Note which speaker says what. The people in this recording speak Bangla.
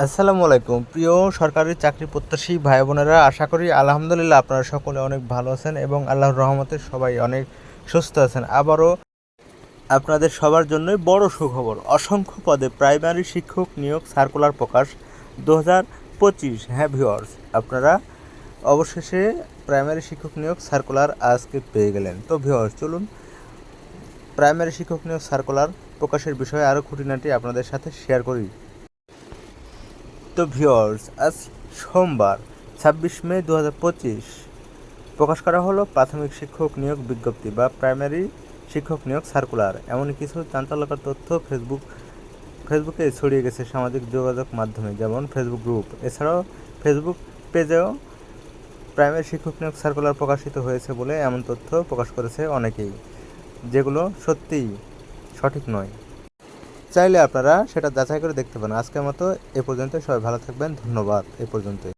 Speaker 1: আসসালামু আলাইকুম। প্রিয় সরকারি চাকরি প্রত্যাশী ভাই বোনেরা, আশা করি আলহামদুলিল্লাহ আপনারা সকলে অনেক ভালো আছেন এবং আল্লাহর রহমতে সবাই অনেক সুস্থ আছেন। আবারও আপনাদের সবার জন্যই বড় সুখবর, অসংখ্য পদে প্রাইমারি শিক্ষক নিয়োগ সার্কুলার প্রকাশ দু হাজার পঁচিশ। হ্যাঁ ভিওয়ার্স আপনারা অবশেষে প্রাইমারি শিক্ষক নিয়োগ সার্কুলার আজকে পেয়ে গেলেন। তো ভিওয়ার্স চলুন প্রাইমারি শিক্ষক নিয়োগ সার্কুলার প্রকাশের বিষয়ে আরও খুঁটিনাটি আপনাদের সাথে শেয়ার করি। তো ভিওর্স আজ সোমবার, ছাব্বিশ মে দু পঁচিশ। প্রকাশ করা হলো প্রাথমিক শিক্ষক নিয়োগ বিজ্ঞপ্তি বা প্রাইমারি শিক্ষক নিয়োগ সার্কুলার। এমন কিছু চাঞ্চল্যকর তথ্য ফেসবুক ফেসবুকে ছড়িয়ে গেছে সামাজিক যোগাযোগ মাধ্যমে, যেমন ফেসবুক গ্রুপ। এছাড়াও ফেসবুক পেজেও প্রাইমারি শিক্ষক নিয়োগ সার্কুলার প্রকাশিত হয়েছে বলে এমন তথ্য প্রকাশ করেছে অনেকেই, যেগুলো সত্যিই সঠিক নয়। চাইলে আপনারা সেটা যাচাই করে দেখতে পারেন। আজকের মতো এ পর্যন্ত সবাই ভালো থাকবেন। ধন্যবাদ। এ পর্যন্তই।